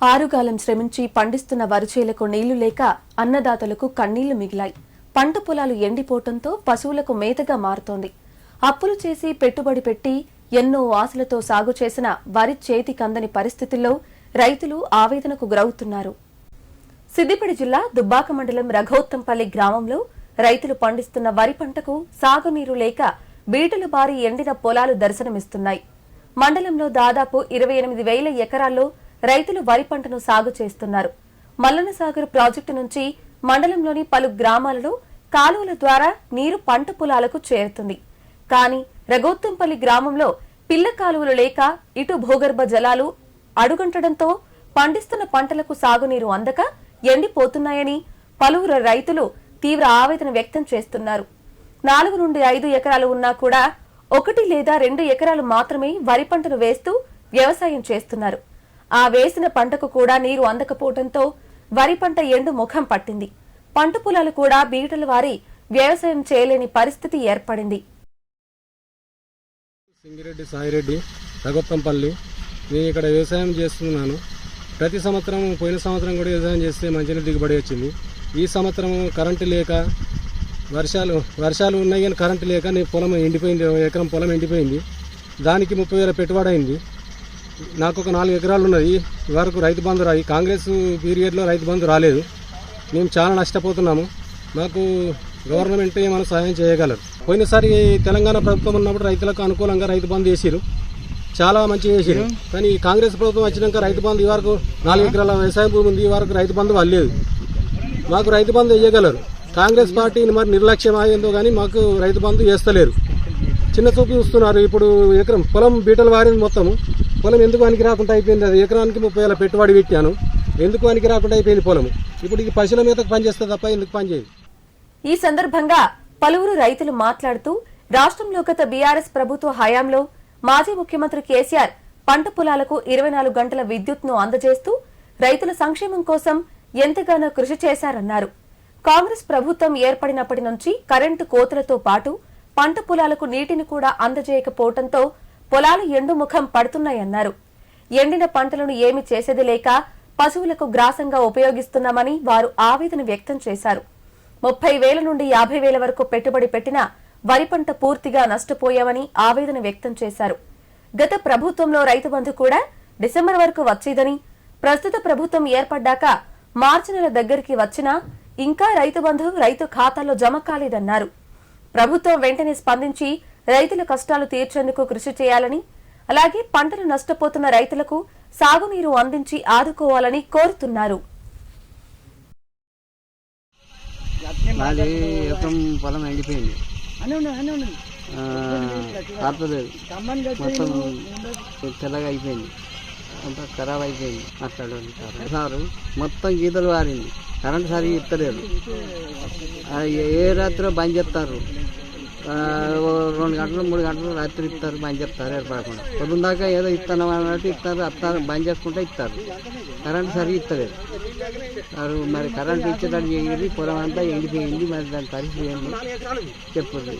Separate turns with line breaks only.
ఆరుగాలం శ్రమించి పండిస్తున్న వరిచేలకు నీళ్ళు లేక అన్నదాతలకు కన్నీళ్ళు మిగిలాయి. పంట పొలాలు ఎండిపోవటంతో పశువులకు మేతగా మారుతోంది. అప్పులు చేసి పెట్టుబడి పెట్టి ఎన్నో ఆశలతో సాగు చేసిన వరి చేతి కందని పరిస్థితుల్లో రైతులు ఆవేదనకు గురవుతున్నారు. సిద్దిపేట జిల్లా దుబ్బాక మండలం రఘోత్తంపల్లి గ్రామంలో రైతులు పండిస్తున్న వరి పంటకు సాగునీరు లేక బీటల బారి ఎండిన పొలాలు దర్శనమిస్తున్నాయి. మండలంలో దాదాపు ఇరవై ఎనిమిది వేల ఎకరాల్లో రైతులు వరి పంటను సాగు చేస్తున్నారు. మల్లన సాగర్ ప్రాజెక్టు నుంచి మండలంలోని పలు గ్రామాలలో కాలువల ద్వారా నీరు పంట పొలాలకు చేరుతుంది. కానీ రఘోత్తంపల్లి గ్రామంలో పిల్ల కాలువలు లేక ఇటు భూగర్భ జలాలు అడుగంటడంతో పండిస్తున్న పంటలకు సాగునీరు అందక ఎండిపోతున్నాయని పలువురు రైతులు తీవ్ర ఆవేదన వ్యక్తం చేస్తున్నారు. నాలుగు నుండి ఐదు ఎకరాలు ఉన్నా కూడా ఒకటి లేదా రెండు ఎకరాలు మాత్రమే వరి పంటను వేస్తూ వ్యవసాయం చేస్తున్నారు. ఆ వేసిన పంటకు కూడా నీరు అందకపోవడంతో వరి పంట ఎండు ముఖం పట్టింది. పంట పొలాలు కూడా బీటల వారి వ్యవసాయం చేయలేని పరిస్థితి ఏర్పడింది.
సింగిరెడ్డి సాయిరెడ్డి రగొత్తంపల్లి నేను ఇక్కడ వ్యవసాయం చేస్తున్నాను. ప్రతి సంవత్సరం పోయిన సంవత్సరం కూడా వ్యవసాయం చేస్తే మంచిగా దిగుబడి వచ్చింది. ఈ సంవత్సరం కరెంటు లేక వర్షాలు వర్షాలు ఉన్నాయి కానీ కరెంటు లేక నీ పొలం ఎండిపోయింది ఎకరం పొలం ఎండిపోయింది. దానికి ముప్పై వేల పెట్టుబడి అయింది. నాకు ఒక నాలుగు ఎకరాలు ఉన్నది. వరకు రైతు బంధు రా కాంగ్రెస్ పీరియడ్లో రైతు బంధు రాలేదు. మేము చాలా నష్టపోతున్నాము. మాకు గవర్నమెంట్ ఏమైనా సహాయం చేయగలరు? పోయినసారి తెలంగాణ ప్రభుత్వం ఉన్నప్పుడు రైతులకు అనుకూలంగా రైతు బంధు చేసిరు చాలా మంచిగా చేసిరు కానీ ఈ కాంగ్రెస్ ప్రభుత్వం వచ్చినాక రైతు బంధు ఈ వరకు నాలుగు ఎకరాల వ్యవసాయ భూమి ఉంది. ఈ వరకు రైతు బంధు వల్లేదు. మాకు రైతు బంధు వేయగలరు. కాంగ్రెస్ పార్టీని మరి నిర్లక్ష్యం అయ్యిందో కానీ మాకు రైతు బంధు వేస్తలేరు. చిన్న చూపు చూస్తున్నారు. ఇప్పుడు ఎకరం పొలం బీటలు వారింది మొత్తము. పొలం ఎందుకు అనికి రాకుండా అయిపోయింది? అది ఎకరానికి ముప్పై వేల పెట్టుబడి పెట్టాను. ఎందుకు అనికి రాకుండా అయిపోయింది పొలం? ఇప్పుడు ఇది పశువుల మీదకి పనిచేస్తే తప్ప ఎందుకు పనిచేయదు
ఈ సందర్భంగా పలువురు రైతులు మాట్లాడుతూ రాష్ట్రంలో గత బీఆర్ఎస్ ప్రభుత్వ హయాంలో మాజీ ముఖ్యమంత్రి కేసీఆర్ పంట పొలాలకు ఇరవై నాలుగు గంటల విద్యుత్ను అందజేస్తూ రైతుల సంక్షేమం కోసం ఎంతగానో కృషి చేశారన్నారు. కాంగ్రెస్ ప్రభుత్వం ఏర్పడినప్పటి నుంచి కరెంటు కోతలతో పాటు పంట పొలాలకు నీటిని కూడా అందజేయకపోవడంతో పొలాలు ఎండుముఖం పడుతున్నాయన్నారు. ఎండిన పంటలను ఏమి చేసేది లేక పశువులకు గ్రాసంగా ఉపయోగిస్తున్నామని వారు ఆవేదన వ్యక్తం చేశారు. ముప్పై వేల నుండి యాభై వేల వరకు పెట్టుబడి పెట్టిన వరి పంట పూర్తిగా నష్టపోయామని ఆవేదన వ్యక్తం చేశారు. గత ప్రభుత్వంలో రైతు బంధు కూడా డిసెంబర్ వరకు వచ్చేదని ప్రస్తుత ప్రభుత్వం ఏర్పడ్డాక మార్చి నెల దగ్గరికి వచ్చినా ఇంకా రైతు బంధు రైతు ఖాతాలో జమ కాలేదన్నారు. ప్రభుత్వం వెంటనే స్పందించి రైతుల కష్టాలు తీర్చేందుకు కృషి చేయాలని అలాగే పంటలు నష్టపోతున్న రైతులకు సాగునీరు అందించి ఆదుకోవాలని కోరుతున్నారు.
పొలం ఎండిపోయింది. మొత్తం తెల్లగా అయిపోయింది. అంతా ఖరాబ్ అయిపోయింది. మాట్లాడాలి సారు మొత్తం గీతలు వారింది. కరెంట్ సరిగ్గా ఇస్తలేరు ఏ- ఏ రాత్రి బంద్ చేస్తారు? రెండు గంటలు మూడు గంటలు రాత్రి ఇస్తారు బంద్ చేస్తారు ఏర్పడకుండా. పొద్దున్న దాకా ఏదో ఇస్తాను అన్నట్టు ఇస్తారు అత్తారు బంద్ చేసుకుంటే ఇస్తారు కరెంట్ సరిగ్గా ఇస్తలేదు వారు మరి కరెంట్ ఇచ్చేటట్టు చేయండి పొలం అంతా ఎండిపోయింది మరి దాని పరిస్థితి ఏంటి చెప్పండి.